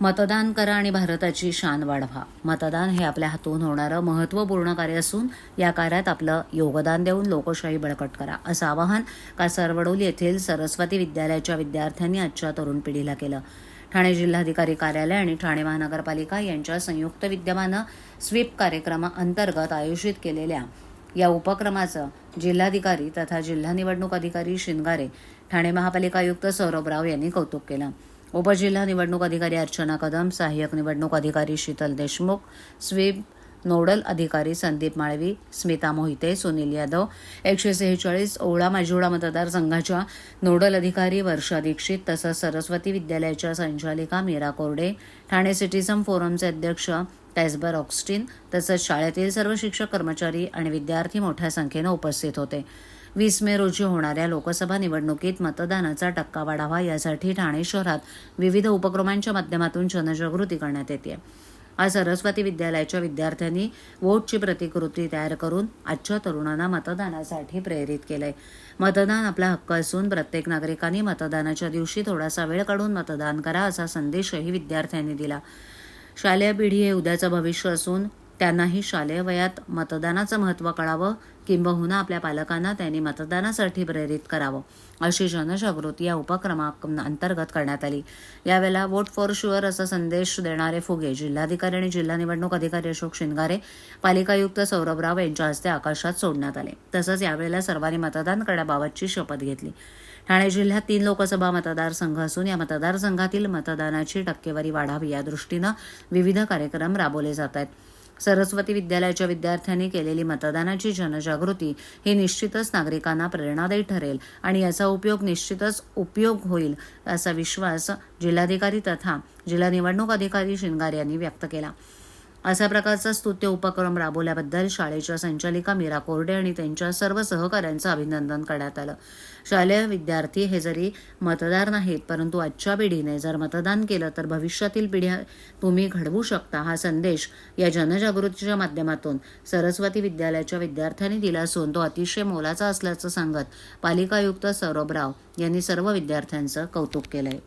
मतदान करा आणि भारताची शान वाढवा. मतदान हे आपल्या हातून होणारं महत्त्वपूर्ण कार्य असून या कार्यात आपलं योगदान देऊन लोकशाही बळकट करा असं आवाहन कासारवडोली येथील सरस्वती विद्यालयाच्या विद्यार्थ्यांनी आजच्या तरुण पिढीला केलं. ठाणे जिल्हाधिकारी कार्यालय आणि ठाणे महानगरपालिका यांच्या संयुक्त विद्यमानं स्वीप कार्यक्रमाअंतर्गत आयोजित केलेल्या या उपक्रमाचं जिल्हाधिकारी तथा जिल्हा निवडणूक अधिकारी शिंगारे ठाणे महापालिका आयुक्त सौरभ राव यांनी कौतुक केलं. उपजिल्हा निवडणूक अधिकारी अर्चना कदम सहाय्यक निवडणूक अधिकारी शीतल देशमुख स्वीप नोडल अधिकारी संदीप माळवी स्मिता मोहिते सुनील यादव एकशे सेहेचाळीस ओळा माजिवडा मतदारसंघाच्या नोडल अधिकारी वर्षा दीक्षित तसंच सरस्वती विद्यालयाच्या संचालिका मीरा कोरडे ठाणे सिटिझन फोरमचे अध्यक्ष टॅस्बर ऑक्स्टिन तसंच शाळेतील सर्व शिक्षक कर्मचारी आणि विद्यार्थी मोठ्या संख्येनं उपस्थित होते. वीस मे रोजी होणाऱ्या लोकसभा निवडणुकीत मतदानाचा टक्का वाढावा यासाठी ठाणे शहरात विविध उपक्रमांच्या माध्यमातून जनजागृती करण्यात येते. आज सरस्वती विद्यालयाच्या विद्यार्थ्यांनी वोटची प्रतिकृती तयार करून आजच्या तरुणांना मतदानासाठी प्रेरित केलंय. मतदान आपला हक्क असून प्रत्येक नागरिकांनी मतदानाच्या दिवशी थोडासा वेळ काढून मतदान करा असा संदेशही विद्यार्थ्यांनी दिला. शालेय पिढी हे उद्याचं भविष्य असून त्यांनाही शालेय वयात मतदानाचं महत्त्व कळावं किंबहुना आपल्या पालकांना त्यांनी मतदानासाठी प्रेरित करावं अशी जनजागृती या उपक्रमाअंतर्गत करण्यात आली. यावेळेला वोट फॉर शुअर असा संदेश देणारे फुगे जिल्हाधिकारी आणि जिल्हा निवडणूक अधिकारी अशोक शिंगारे पालिकायुक्त सौरभ राव यांच्या हस्ते आकाशात सोडण्यात आले. तसंच यावेळेला सर्वांनी मतदान करण्याबाबतची शपथ घेतली. ठाणे जिल्ह्यात तीन लोकसभा मतदारसंघ असून या मतदारसंघातील मतदानाची टक्केवारी वाढावी या दृष्टीनं विविध कार्यक्रम राबवले जात आहेत. सरस्वती विद्यालयाच्या विद्यार्थ्यांनी केलेली मतदानाची जनजागृती ही निश्चितच नागरिकांना प्रेरणादायी ठरेल आणि याचा उपयोग निश्चितच उपयोग होईल असा विश्वास जिल्हाधिकारी तथा जिल्हा निवडणूक अधिकारी शिंगार यांनी व्यक्त केला. अशा प्रकारचा स्तुत्य उपक्रम राबवल्याबद्दल शाळेच्या संचालिका मीरा कोरडे आणि त्यांच्या सर्व सहकाऱ्यांचं अभिनंदन करण्यात आलं. शालेय विद्यार्थी हे जरी मतदार नाहीत परंतु आजच्या पिढीने जर मतदान केलं तर भविष्यातील पिढ्या तुम्ही घडवू शकता हा संदेश या जनजागृतीच्या माध्यमातून सरस्वती विद्यालयाच्या विद्यार्थ्यांनी दिला असून तो अतिशय मोलाचा असल्याचं सांगत पालिका आयुक्त सौरभ राव यांनी सर्व विद्यार्थ्यांचं कौतुक केलंय.